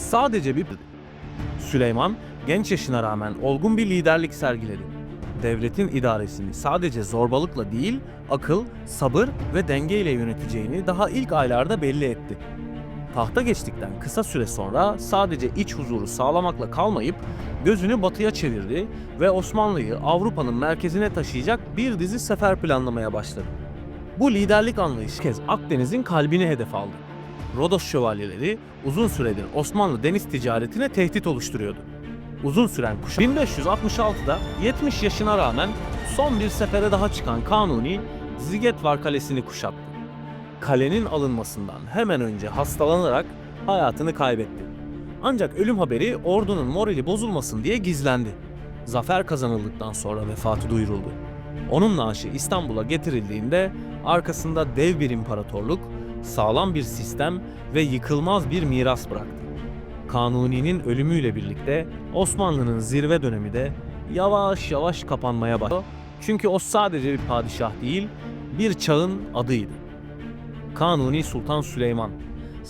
sadece bir Süleyman genç yaşına rağmen olgun bir liderlik sergiledi. Devletin idaresini sadece zorbalıkla değil, akıl, sabır ve dengeyle yöneteceğini daha ilk aylarda belli etti. Tahta geçtikten kısa süre sonra sadece iç huzuru sağlamakla kalmayıp gözünü batıya çevirdi ve Osmanlı'yı Avrupa'nın merkezine taşıyacak bir dizi sefer planlamaya başladı. Bu liderlik anlayışı kez Akdeniz'in kalbini hedef aldı. Rodos şövalyeleri uzun süredir Osmanlı deniz ticaretine tehdit oluşturuyordu. Uzun süren kuşak 1566'da 70 yaşına rağmen son bir sefere daha çıkan Kanuni Zigetvar Kalesi'ni kuşattı. Kalenin alınmasından hemen önce hastalanarak hayatını kaybetti. Ancak ölüm haberi ordunun morali bozulmasın diye gizlendi. Zafer kazanıldıktan sonra vefatı duyuruldu. Onun naaşı İstanbul'a getirildiğinde arkasında dev bir imparatorluk, sağlam bir sistem ve yıkılmaz bir miras bıraktı. Kanuni'nin ölümüyle birlikte Osmanlı'nın zirve dönemi de yavaş yavaş kapanmaya başladı. Çünkü o sadece bir padişah değil, bir çağın adıydı. Kanuni Sultan Süleyman